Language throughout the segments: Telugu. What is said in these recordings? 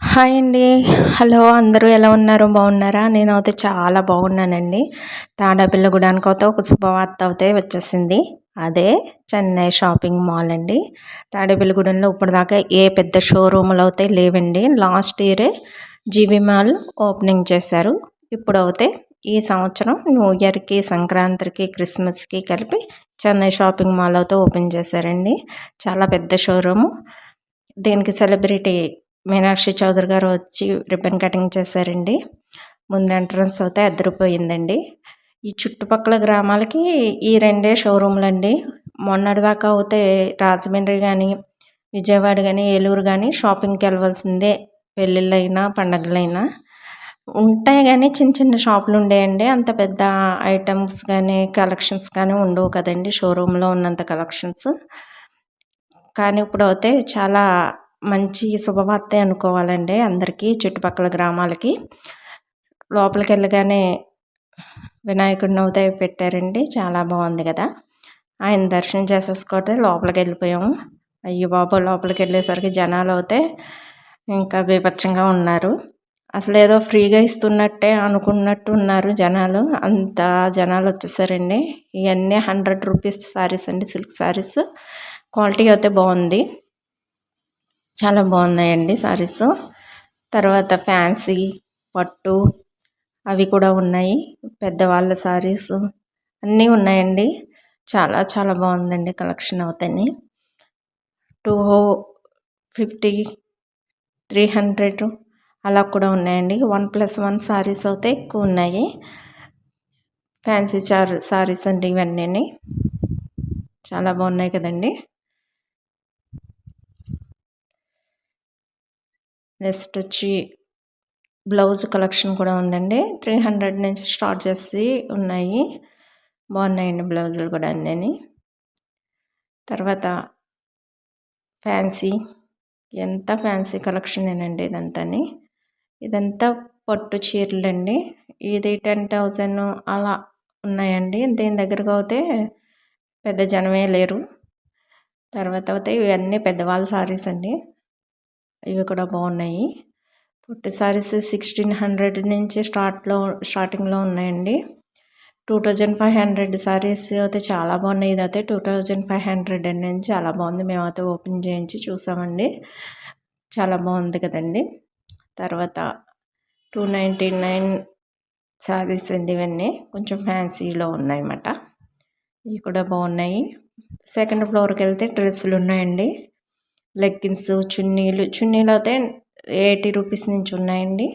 హాయ్ అండి. హలో అందరూ ఎలా ఉన్నారు? బాగున్నారా? నేను అయితే చాలా బాగున్నానండి. తాడాపిల్లగూడానికి అయితే ఒక శుభవార్త అయితే వచ్చేసింది. అదే చెన్నై షాపింగ్ మాల్ అండి. తాడేపల్లిగూడెంలో ఇప్పటిదాకా ఏ పెద్ద షోరూములు అయితే లేవండి. లాస్ట్ ఇయరే జీవి మాల్ ఓపెనింగ్ చేశారు. ఇప్పుడు అయితే ఈ సంవత్సరం న్యూ ఇయర్కి సంక్రాంతికి క్రిస్మస్కి కలిపి చెన్నై షాపింగ్ మాల్ అయితే ఓపెన్ చేశారండి. చాలా పెద్ద షోరూము. దీనికి సెలబ్రిటీ మీనాక్షి చౌదరి గారు వచ్చి రిబ్బన్ కటింగ్ చేశారండి. ముందు ఎంట్రన్స్ అయితే అద్దరిపోయిందండి ఈ చుట్టుపక్కల గ్రామాలకి ఈ రెండే షోరూమ్లు అండి మొన్నటిదాకా అయితే రాజమండ్రి కానీ విజయవాడ కానీ ఏలూరు కానీ షాపింగ్కి వెళ్ళవలసిందే. పెళ్ళిళ్ళైనా పండగలైనా. ఉంటాయి కానీ చిన్న చిన్న షాపులు ఉండేయండి. అంత పెద్ద ఐటమ్స్ కానీ కలెక్షన్స్ కానీ ఉండవు కదండి. షోరూంలో ఉన్నంత కలెక్షన్స్ కానీ ఇప్పుడు అయితే చాలా మంచి శుభవార్త అనుకోవాలండి అందరికీ చుట్టుపక్కల గ్రామాలకి. లోపలికి వెళ్ళగానే వినాయకుడి అవుతే పెట్టారండి చాలా బాగుంది కదా. ఆయన దర్శనం చేసేసుకోతే లోపలికి వెళ్ళిపోయాము అయ్యో బాబు లోపలికి వెళ్ళేసరికి జనాలు అయితే ఇంకా బీభత్సంగా ఉన్నారు. అసలు ఏదో ఫ్రీగా ఇస్తున్నట్టే అనుకున్నట్టు ఉన్నారు జనాలు. అంత జనాలు వచ్చేసారండి. ఇవన్నీ హండ్రెడ్ రూపీస్ శారీస్ అండి సిల్క్ శారీస్ క్వాలిటీ అయితే బాగుంది. చాలా బాగున్నాయండి సారీస్. తర్వాత ఫ్యాన్సీ పట్టు అవి కూడా ఉన్నాయి. పెద్దవాళ్ళ సారీస్ అన్నీ ఉన్నాయండి. చాలా చాలా బాగుందండి కలెక్షన్ అవుతాయి టూ ఫిఫ్టీ త్రీ హండ్రెడ్ అలా కూడా ఉన్నాయండి. వన్ ప్లస్ వన్ సారీస్ అయితే ఎక్కువ ఉన్నాయి. ఫ్యాన్సీ చార్ సారీస్ అండి ఇవన్నీ చాలా బాగున్నాయి కదండి. నెక్స్ట్ వచ్చి బ్లౌజ్ కలెక్షన్ కూడా ఉందండి. త్రీ హండ్రెడ్ నుంచి స్టార్ట్ చేసి ఉన్నాయి. బాగున్నాయండి బ్లౌజులు కూడా అందని తర్వాత ఫ్యాన్సీ. ఎంత ఫ్యాన్సీ కలెక్షనేనండి ఇదంతాని. ఇదంతా పట్టు చీరలండి. ఇది టెన్ థౌజండ్ అలా ఉన్నాయండి. దీని దగ్గరకు అయితే పెద్ద జనమే లేరు. తర్వాత అయితే ఇవన్నీ పెద్దవాళ్ళ సారీస్ అండి. ఇవి కూడా బాగున్నాయి. పుట్టి సారీస్ సిక్స్టీన్ హండ్రెడ్ నుంచి స్టార్ట్లో స్టార్టింగ్లో ఉన్నాయండి. Two thousand five hundred saris అయితే చాలా బాగున్నాయి. ఇది అయితే టూ థౌజండ్ ఫైవ్ హండ్రెడ్ నుంచి చాలా బాగుంది. మేమైతే ఓపెన్ చేయించి చూసామండి. చాలా బాగుంది కదండి. తర్వాత టూ నైంటీ నైన్ శారీస్ అండి ఇవన్నీ. కొంచెం ఫ్యాన్సీలో ఉన్నాయన్నమాట. ఇవి కూడా బాగున్నాయి. సెకండ్ ఫ్లోర్కి వెళ్తే డ్రెస్సులు ఉన్నాయండి. లెగ్గిన్స్ చున్నీలు చున్నీలు అయితే ఎయిటీ రూపీస్ నుంచి ఉన్నాయండి.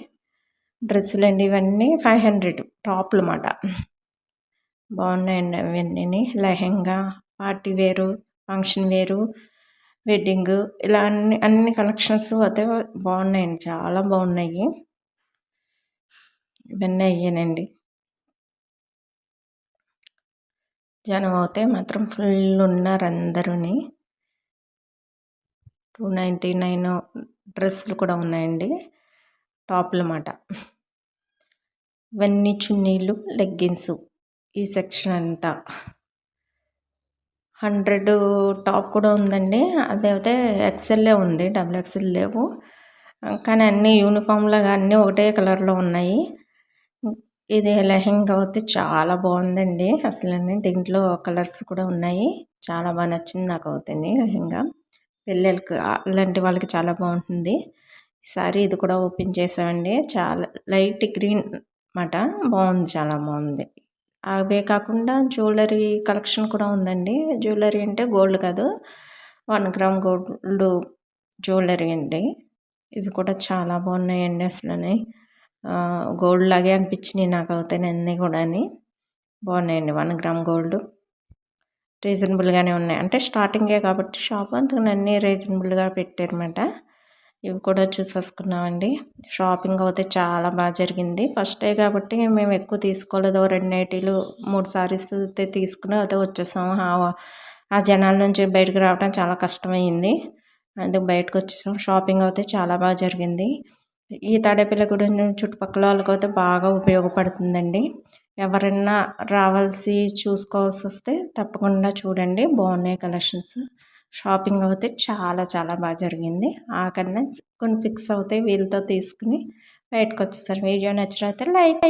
డ్రెస్సులు అండి ఇవన్నీ ఫైవ్ హండ్రెడ్ టాప్లు అన్నమాట. బాగున్నాయండి అవన్నీ లెహెంగా పార్టీ వేరు ఫంక్షన్ వేరు వెడ్డింగ్ ఇలా అన్ని అన్ని కలెక్షన్స్ అయితే బాగున్నాయండి. చాలా బాగున్నాయి. ఇవన్నీ అయ్యానండి. జనం అయితే మాత్రం ఫుల్ ఉన్నారు అందరూని టూ నైంటీ నైన్ డ్రెస్సులు కూడా ఉన్నాయండి. టాప్లు అన్నమాట ఇవన్నీ చున్నీలు లెగ్గిన్స్ ఈ సెక్షన్ అంతా. హండ్రెడ్ టాప్ కూడా ఉందండి. అదైతే ఎక్సెల్లే ఉంది. డబుల్ ఎక్సెల్ లేవు. కానీ అన్నీ యూనిఫామ్లాగా అన్నీ ఒకటే కలర్లో ఉన్నాయి. ఇది లెహెంగా అయితే చాలా బాగుందండి. అసలు దీంట్లో కలర్స్ కూడా ఉన్నాయి. చాలా బాగా నచ్చింది నాకు అవుతుంది లెహెంగా. పెళ్ళిళ్ళకి అలాంటి వాళ్ళకి చాలా బాగుంటుంది. ఈసారి ఇది కూడా ఓపెన్ చేసామండి చాలా లైట్ గ్రీన్ మాట బాగుంది చాలా బాగుంది. అవే కాకుండా జ్యువెలరీ కలెక్షన్ కూడా ఉందండి. జ్యువెలరీ అంటే గోల్డ్ కాదు వన్ గ్రామ్ గోల్డ్ జ్యువెలరీ అండి. ఇవి కూడా చాలా బాగున్నాయండి అసలు గోల్డ్ లాగే అనిపించినాయి నాకు అవుతాయి అన్నీ కూడా బాగున్నాయండి వన్ గ్రామ్ గోల్డ్. రీజనబుల్గానే ఉన్నాయి. అంటే స్టార్టింగే కాబట్టి షాప్ అందుకని అన్నీ రీజనబుల్గా పెట్టారన్నమాట. ఇవి కూడా చూసేసుకున్నామండి. షాపింగ్ అయితే చాలా బాగా జరిగింది. ఫస్ట్ డే కాబట్టి మేము ఎక్కువ తీసుకోలేదు. రెండు నైటీలు మూడు సారీస్ అయితే తీసుకుని అయితే వచ్చేసాము. ఆ జనాల నుంచి బయటకు రావడం చాలా కష్టమైంది. అందుకు బయటకు వచ్చేసాం షాపింగ్ అయితే చాలా బాగా జరిగింది. ఈ తాడేపల్లిగూడెం చుట్టుపక్కల వాళ్ళకైతే అయితే బాగా ఉపయోగపడుతుందండి. ఎవరైనా రావాల్సి చూసుకోవాల్సి వస్తే తప్పకుండా చూడండి. బాగున్నాయి కలెక్షన్స్. షాపింగ్ అయితే చాలా చాలా బాగా జరిగింది. ఆకన్నా కొన్ని పిక్స్ అవుతాయి. వీళ్ళతో తీసుకుని బయటకు వచ్చేసారు. వీడియో నచ్చినట్లయితే లైక్